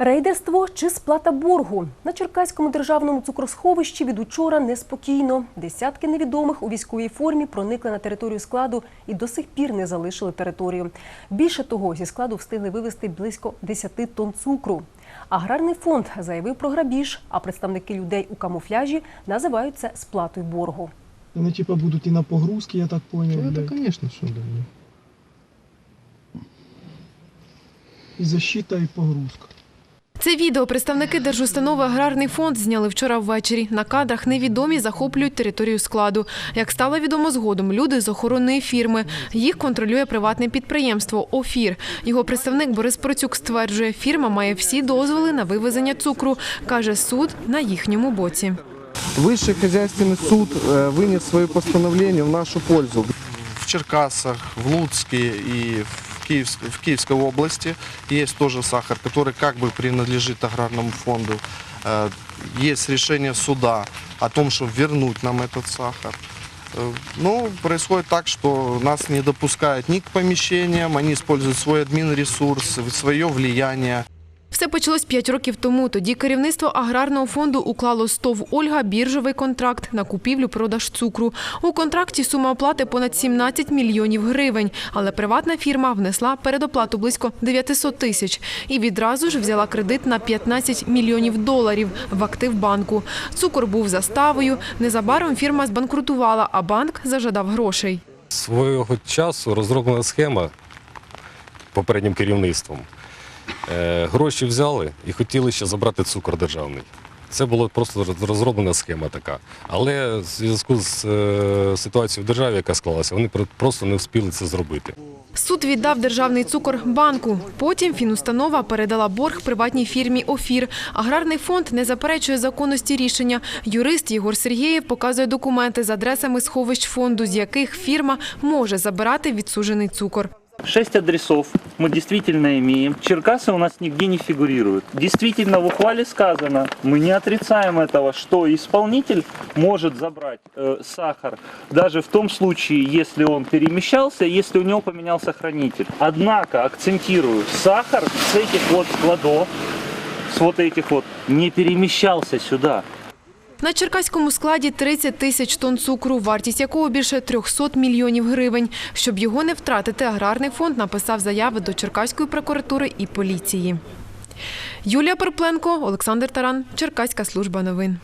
Рейдерство чи сплата боргу на Черкаському державному цукросховищі від учора неспокійно. Десятки невідомих у військовій формі проникли на територію складу і до сих пір не залишили територію. Більше того, зі складу встигли вивезти близько 10 тонн цукру. Аграрний фонд заявив про грабіж, а представники людей у камуфляжі називають це сплатою боргу. Вони типа будуть і на погрузки, я так понял. Ну, блядь. это, конечно, да. І защита, і погрузка. Це відео представники Держустанови Аграрний фонд зняли вчора ввечері. На кадрах невідомі захоплюють територію складу. Як стало відомо згодом, люди з охоронної фірми. Їх контролює приватне підприємство «Офір». Його представник Борис Процюк стверджує, фірма має всі дозволи на вивезення цукру. Каже, суд на їхньому боці. Высший хозяйственный суд э, вынес свое постановление в нашу пользу. В Черкасах, в Луцке и в, Киевск- в Киевской области есть тоже сахар, который как бы принадлежит аграрному фонду. Э, Есть решение суда о том, чтобы вернуть нам этот сахар. Э, Ну, происходит так, что нас не допускают ни к помещениям, они используют свой админресурс, свое влияние. Все почалось п'ять років тому. Тоді керівництво аграрного фонду уклало з ТОВ «Ольга» біржовий контракт на купівлю-продаж цукру. У контракті сума оплати понад 17 мільйонів гривень, але приватна фірма внесла передоплату близько 900 тисяч і відразу ж взяла кредит на 15 мільйонів доларів в актив банку. Цукор був заставою. Незабаром фірма збанкрутувала, а банк зажадав грошей. Свого часу розроблена схема попереднім керівництвом. Е, Гроші взяли і хотіли ще забрати цукор державний. Це була просто розроблена схема така. Але в зв'язку з е, ситуацією в державі, яка склалася, вони просто не встигли це зробити. Суд віддав державний цукор банку. Потім фінустанова передала борг приватній фірмі «Офір». Аграрний фонд не заперечує законності рішення. Юрист Єгор Сергєєв показує документи з адресами сховищ фонду, з яких фірма може забирати відсужений цукор. Шесть адресов мы действительно имеем. Черкасы у нас нигде не фигурируют. Действительно, в ухвале сказано, мы не отрицаем этого, что исполнитель может забрать э, сахар даже в том случае, если он перемещался, если у него поменялся хранитель. Однако, акцентирую, сахар с этих вот складов, с вот этих вот, не перемещался сюда. На черкаському складі 30 тисяч тонн цукру, вартість якого більше 300 мільйонів гривень. Щоб його не втратити, аграрний фонд написав заяви до Черкаської прокуратури і поліції. Юлія Перпленко, Олександр Таран, Черкаська служба новин.